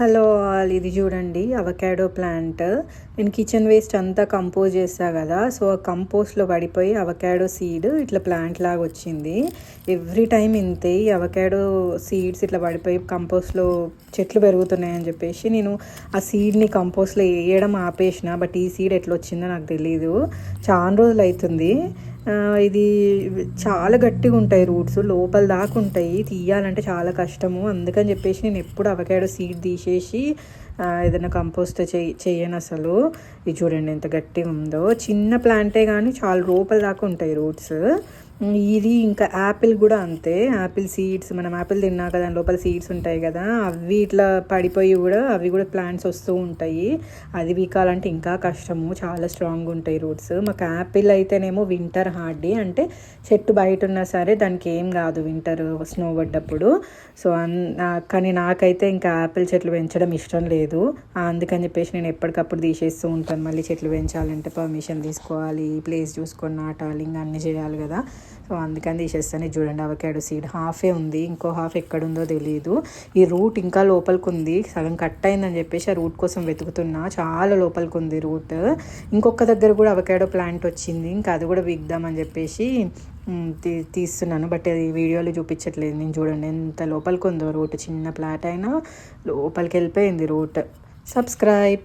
Hello all ఇది చూడండి avocado plant. నేను కిచెన్ వేస్ట్ అంతా కంపోజ్ చేస్తా కదా సో ఆ కంపోస్ట్లో పడిపోయి అవకాడో సీడ్ ఇట్లా ప్లాంట్ లాగా వచ్చింది. ఎవ్రీ టైం ఇంతే ఈ అవకాడో సీడ్స్ ఇట్లా పడిపోయి కంపోస్ట్లో చెట్లు పెరుగుతున్నాయని చెప్పేసి నేను ఆ సీడ్ని కంపోస్ట్లో వేయడం ఆపేసిన బట్ ఈ సీడ్ ఎట్లా వచ్చిందో నాకు తెలియదు చాలా రోజులు అవుతుంది. ఇది చాలా గట్టిగా ఉంటాయి రూట్స్. లోపల దాకా ఉంటాయి. తీయాలంటే చాలా కష్టము. అందుకని చెప్పేసి నేను ఎప్పుడు అవకాడో సీడ్ తీసేసి ఏదైనా కంపోస్ట్ చేయను అసలు. ఇది చూడండి ఎంత గట్టిగా ఉందో. చిన్న ప్లాంటే కానీ చాలా లోపల దాకా ఉంటాయి రూట్స్ ఇది ఇంకా యాపిల్ కూడా అంతే. యాపిల్ సీడ్స్ మనం యాపిల్ తిన్నాక దాని లోపల సీడ్స్ ఉంటాయి కదా అవి ఇట్లా పడిపోయి కూడా అవి కూడా ప్లాంట్స్ వస్తూ ఉంటాయి. అది వీకాలంటే ఇంకా కష్టము. చాలా స్ట్రాంగ్ ఉంటాయి రూట్స్ మాకు యాపిల్ అయితేనేమో వింటర్ హార్డీ అంటే చెట్టు బయట ఉన్నా సరే దానికి ఏం కాదు వింటర్ స్నో పడ్డప్పుడు. సో అన్ కానీ నాకైతే ఇంకా యాపిల్ చెట్లు పెంచడం ఇష్టం లేదు. లేదు. అందుకని చెప్పేసి నేను ఎప్పటికప్పుడు తీసేస్తూ ఉంటాను. మళ్ళీ చెట్లు పెంచాలంటే పర్మిషన్ తీసుకోవాలి. ప్లేస్ చూసుకొని నాటాలి. ఇంకా అన్నీ చేయాలి కదా. సో అందుకని తీసేస్తాను. చూడండి అవకాడో సీడ్ హాఫే ఉంది. ఇంకో హాఫ్ ఎక్కడుందో తెలియదు ఈ రూట్ ఇంకా లోపలికి ఉంది సగం కట్ అయిందని చెప్పేసి ఆ రూట్ కోసం వెతుకుతున్నా. చాలా లోపలికి ఉంది రూట్ ఇంకొక దగ్గర కూడా అవకాడో ప్లాంట్ వచ్చింది. ఇంకా అది కూడా బిగ్దామని చెప్పేసి తీ తీస్తున్నాను బట్ అది వీడియోలో చూపించట్లేదు. నేను చూడండి ఎంత లోపలికి ఉందో రోడ్ చిన్న ప్లాట్ అయినా లోపలికి వెళ్ళిపోయింది రోడ్ సబ్స్క్రైబ్.